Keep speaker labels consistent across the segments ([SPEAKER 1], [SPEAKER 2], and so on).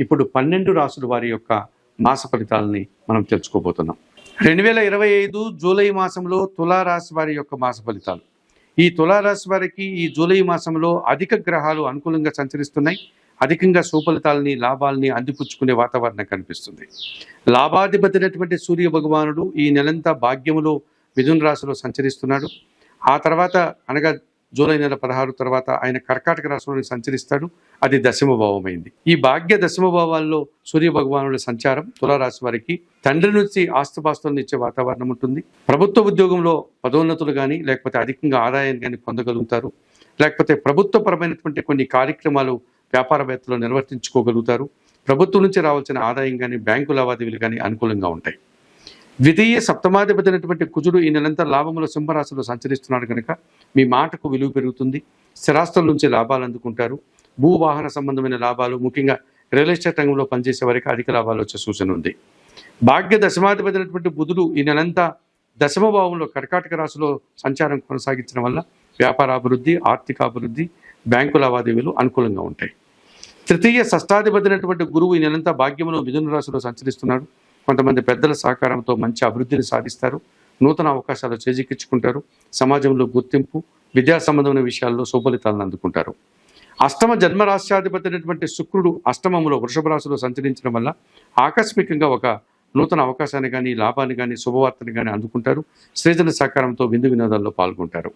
[SPEAKER 1] ఇప్పుడు పన్నెండు రాసుల వారి యొక్క మాస ఫలితాలని మనం తెలుసుకోబోతున్నాం. రెండు వేల ఇరవై ఐదు జూలై మాసంలో తులారాశి వారి యొక్క మాస ఫలితాలు. ఈ తులారాశి వారికి ఈ జూలై మాసంలో అధిక గ్రహాలు అనుకూలంగా సంచరిస్తున్నాయి. అధికంగా సుఫలితాలని లాభాలని అందిపుచ్చుకునే వాతావరణం కనిపిస్తుంది. లాభాధిపతి అయినటువంటి సూర్య భగవానుడు ఈ నెలంతా భాగ్యములో మిథున రాశిలో సంచరిస్తున్నాడు. ఆ తర్వాత అనగా జూలై నెల పదహారు తర్వాత ఆయన కర్కాటక రాశిలో సంచరిస్తాడు. అది దశమభావమైంది. ఈ భాగ్య దశమభావాల్లో సూర్య భగవానుడి సంచారం తులారాశి వారికి తండ్రి నుంచి ఆస్తుపాస్తులను ఇచ్చే వాతావరణం ఉంటుంది. ప్రభుత్వ ఉద్యోగంలో పదోన్నతులు కానీ లేకపోతే అధికంగా ఆదాయాన్ని కానీ పొందగలుగుతారు. లేకపోతే ప్రభుత్వపరమైనటువంటి కొన్ని కార్యక్రమాలు వ్యాపారవేత్తలు నిర్వర్తించుకోగలుగుతారు. ప్రభుత్వం నుంచి రావాల్సిన ఆదాయం కానీ బ్యాంకు లావాదేవీలు కానీ అనుకూలంగా ఉంటాయి. ద్వితీయ సప్తమాధిపతి అయినటువంటి కుజుడు ఈ నెలంతా లాభముల సింహరాశిలో సంచరిస్తున్నాడు కనుక మీ మాటకు విలువ పెరుగుతుంది. స్థిరాస్తుల నుంచి లాభాలు అందుకుంటారు. భూ వాహన సంబంధమైన లాభాలు ముఖ్యంగా రియల్ ఎస్టేట్ రంగంలో పనిచేసే వారికి అధిక లాభాలు వచ్చే సూచన ఉంది. భాగ్య దశమాధిపతి అయినటువంటి బుధుడు ఈ నెలంతా దశమ భావంలో కర్కాటక రాశిలో సంచారం కొనసాగించడం వల్ల వ్యాపారాభివృద్ధి ఆర్థికాభివృద్ధి బ్యాంకు లావాదేవీలు అనుకూలంగా ఉంటాయి. తృతీయ షష్టాధిపతి అయినటువంటి గురువు ఈ నెలంతా భాగ్యంలో మిథున రాశిలో సంచరిస్తున్నాడు. కొంతమంది పెద్దల సహకారంతో మంచి అభివృద్ధిని సాధిస్తారు. నూతన అవకాశాలు చేజిక్కించుకుంటారు. సమాజంలో గుర్తింపు విద్యా సంబంధమైన విషయాల్లో సుఫలితాలను అందుకుంటారు. అష్టమ జన్మరాశ్యాధిపతి అయినటువంటి శుక్రుడు అష్టమములో వృషభ రాశిలో సంచరించడం వల్ల ఆకస్మికంగా ఒక నూతన అవకాశాన్ని కానీ లాభాన్ని కానీ శుభవార్తని కానీ అందుకుంటారు. సృజన సహకారంతో విందు వినోదాల్లో పాల్గొంటారు.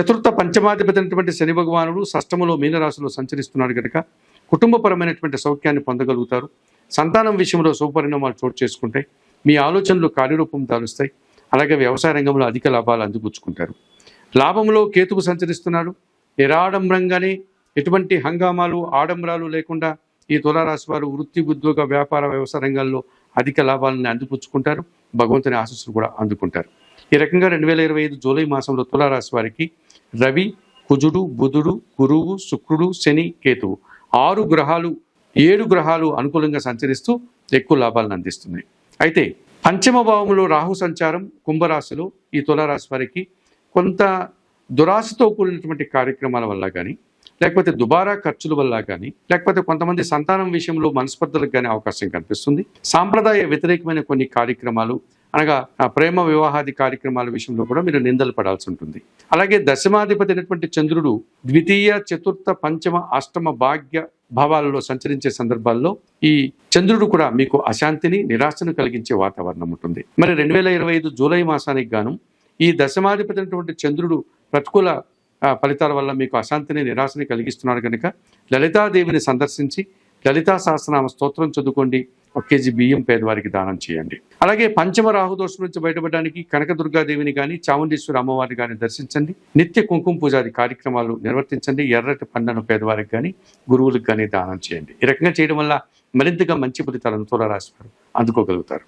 [SPEAKER 1] చతుర్థ పంచమాధిపతి అయినటువంటి శని భగవానుడు షష్టములో మీనరాశిలో సంచరిస్తున్నాడు కనుక కుటుంబపరమైనటువంటి సౌఖ్యాన్ని పొందగలుగుతారు. సంతానం విషయంలో సుపరిణామాలు చోటు చేసుకుంటాయి. మీ ఆలోచనలు కార్యరూపం దాలుస్తాయి అలాగే వ్యవసాయ రంగంలో అధిక లాభాలు అందిపుచ్చుకుంటారు. లాభంలో కేతువు సంచరిస్తున్నాడు. నిరాడంబరంగానే ఎటువంటి హంగామాలు ఆడంబరాలు లేకుండా ఈ తులారాశి వారు వృత్తి ఉద్యోగ వ్యాపార వ్యవసాయ రంగాల్లో అధిక లాభాలను అందిపుచ్చుకుంటారు. భగవంతుని ఆశస్సులు కూడా అందుకుంటారు. ఈ రకంగా రెండు వేల ఇరవై ఐదు జూలై మాసంలో తులారాశి వారికి రవి కుజుడు బుధుడు గురువు శుక్రుడు శని కేతువు. ఆరు గ్రహాలు ఏడు గ్రహాలు అనుకూలంగా సంచరిస్తూ ఎక్కువ లాభాలను అందిస్తున్నాయి. అయితే పంచమ భావంలో రాహు సంచారం కుంభరాశిలో ఈ తులారాశి వారికి కొంత దురాశతో కూడినటువంటి కార్యక్రమాల వల్ల కానీ లేకపోతే దుబారా ఖర్చుల వల్ల కానీ లేకపోతే కొంతమంది సంతానం విషయంలో మనస్పర్ధలకు కానీ అవకాశం కనిపిస్తుంది. సాంప్రదాయ వ్యతిరేకమైన కొన్ని కార్యక్రమాలు అనగా ప్రేమ వివాహాది కార్యక్రమాల విషయంలో కూడా మీరు నిందలు పడాల్సి ఉంటుంది. అలాగే దశమాధిపతి అయినటువంటి చంద్రుడు ద్వితీయ చతుర్థ పంచమ అష్టమ భాగ్య భావాలలో సంచరించే సందర్భాల్లో ఈ చంద్రుడు కూడా మీకు అశాంతిని నిరాశను కలిగించే వాతావరణం ఉంటుంది. మరి రెండు వేల ఇరవై ఐదు జూలై మాసానికి గాను ఈ దశమాధిపతి అయినటువంటి చంద్రుడు ప్రతికూల ఫలితాల వల్ల మీకు అశాంతిని నిరాశని కలిగిస్తున్నాడు కనుక లలితాదేవిని సందర్శించి లలితా సహస్రనామ స్తోత్రం చదువుకోండి. ఒక కేజీ బియ్యం పేదవారికి దానం చేయండి. అలాగే పంచమ రాహుదోషం నుంచి బయటపడడానికి కనకదుర్గాదేవిని కానీ చాముండేశ్వరి అమ్మవారిని కానీ దర్శించండి. నిత్య కుంకుమ పూజాది కార్యక్రమాలు నిర్వర్తించండి. ఎర్రటి పండ్లను పేదవారికి కానీ గురువులకు కానీ దానం చేయండి. ఈ రకంగా చేయడం వల్ల మరింతగా మంచి ఫలితాలను తులారాశి వారు అందుకోగలుగుతారు.